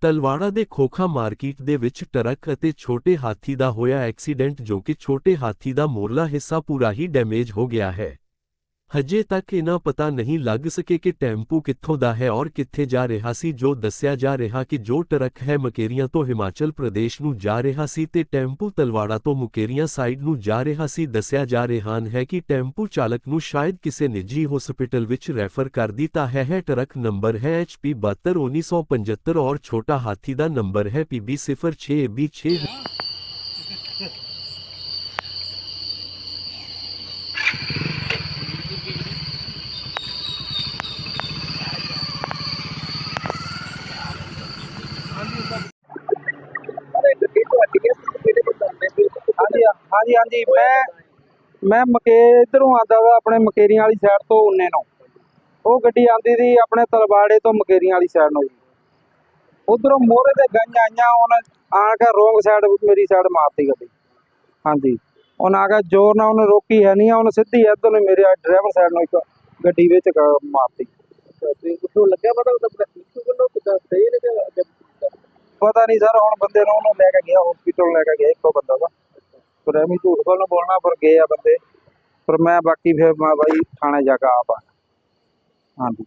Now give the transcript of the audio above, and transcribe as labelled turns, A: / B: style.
A: ਤਲਵਾੜਾ ਦੇ ਖੋਖਾ ਮਾਰਕੀਟ ਦੇ ਵਿੱਚ ਟਰੱਕ ਅਤੇ ਛੋਟੇ ਹਾਥੀ ਦਾ ਹੋਇਆ ਐਕਸੀਡੈਂਟ ਜੋ ਕਿ ਛੋਟੇ ਹਾਥੀ ਦਾ ਮੋਰਲਾ ਹਿੱਸਾ ਪੂਰਾ ਹੀ ਡੈਮੇਜ ਹੋ ਗਿਆ ਹੈ। ਹਜੇ ਤੱਕ ਇਹਨਾਂ ਪਤਾ ਨਹੀਂ ਲੱਗ ਸਕੇ ਕਿ ਟੈਂਪੂ ਕਿੱਥੋਂ ਦਾ ਹੈ ਔਰ ਕਿੱਥੇ ਜਾ ਰਿਹਾ ਸੀ, ਜੋ ਦੱਸਿਆ ਜਾ ਰਿਹਾ ਕਿ ਜੋ ਟਰੱਕ ਹੈ ਮਕੇਰੀਆਂ ਤੋਂ ਹਿਮਾਚਲ ਪ੍ਰਦੇਸ਼ ਨੂੰ ਜਾ ਰਿਹਾ ਸੀ ਤੇ ਟੈਂਪੂ ਤਲਵਾੜਾ ਤੋਂ ਮਕੇਰੀਆਂ ਸਾਈਡ ਨੂੰ ਜਾ ਰਿਹਾ ਸੀ। ਦੱਸਿਆ ਜਾ ਰਿਹਾ ਹੈ ਕਿ ਟੈਂਪੂ ਚਾਲਕ ਨੂੰ ਸ਼ਾਇਦ ਕਿਸੇ ਨਿੱਜੀ ਹਸਪੀਟਲ ਵਿੱਚ ਰੈਫਰ ਕਰ ਦਿੱਤਾ ਹੈ। ਹੈ ਟਰੱਕ ਨੰਬਰ ਹੈ HP 721975 ਔਰ ਛੋਟਾ ਹਾਥੀ ਦਾ ਨੰਬਰ ਹੈ PB06B6
B: ਹਾਂਜੀ ਹਾਂਜੀ ਹਾਂਜੀ ਮੈਂ ਮੈਂ ਮਕੇ ਇਧਰੋਂ ਆਂਦਾ ਵਾ ਆਪਣੇ ਮਕੇਰੀਆਂ ਵਾਲੀ ਸਾਈਡ ਤੋਂ ਉਨੇ ਨੂੰ। ਉਹ ਗੱਡੀ ਆਂਦੀ ਸੀ ਆਪਣੇ ਤਲਵਾੜੇ ਤੋਂ ਮਕੇਰੀਆਂ ਵਾਲੀ ਸਾਈਡ ਨੂੰ। ਉਧਰੋਂ ਮੋਹਰੇ ਤੇ ਗਾਈਆਂ ਆਈਆਂ ਉਹਨੇ ਆਣ ਕੇ ਰੋਂਗ ਸਾਈਡ ਮੇਰੀ ਸਾਈਡ ਮਾਰਤੀ ਗੱਡੀ। ਹਾਂਜੀ। ਉਹਨਾਂ ਆ ਕੇ ਜ਼ੋਰ ਨਾਲ ਉਹਨੇ ਰੋਕੀ ਹੈ ਨਹੀਂ ਉਹਨੇ ਸਿੱਧੀ ਇੱਧਰ ਨੂੰ ਮੇਰੇ ਡਰਾਈਵਰ ਸਾਈਡ ਨੂੰ ਇੱਕ ਗੱਡੀ ਵਿੱਚ ਮਾਰਤੀ।
C: ਲੱਗਿਆ ਪਤਾ ਉਹਦਾ ਪਿੱਛੋਂ ਵੱਲੋਂ ਕਿੱਦਾਂ ਸਹੀ ਨੇ ਕਿ
B: ਪਤਾ ਨਹੀਂ ਸਰ ਹੁਣ ਬੰਦੇ ਨੂੰ ਉਹਨੂੰ ਲੈ ਕੇ ਗਿਆ ਹਸਪੀਟਲ ਲੈ ਕੇ ਗਿਆ ਇੱਕੋ ਬੰਦਾ ਵਾ। ਪਰ ਐਵੇਂ ਝੂਠ ਬੋਲਣਾ ਬੋਲਣਾ ਪਰ ਗਏ ਆ ਬੰਦੇ। ਪਰ ਮੈਂ ਬਾਕੀ ਫਿਰ ਮੈਂ ਬਾਈ ਥਾਣੇ ਜਾ ਕੇ ਆਪ ਆ। ਹਾਂਜੀ।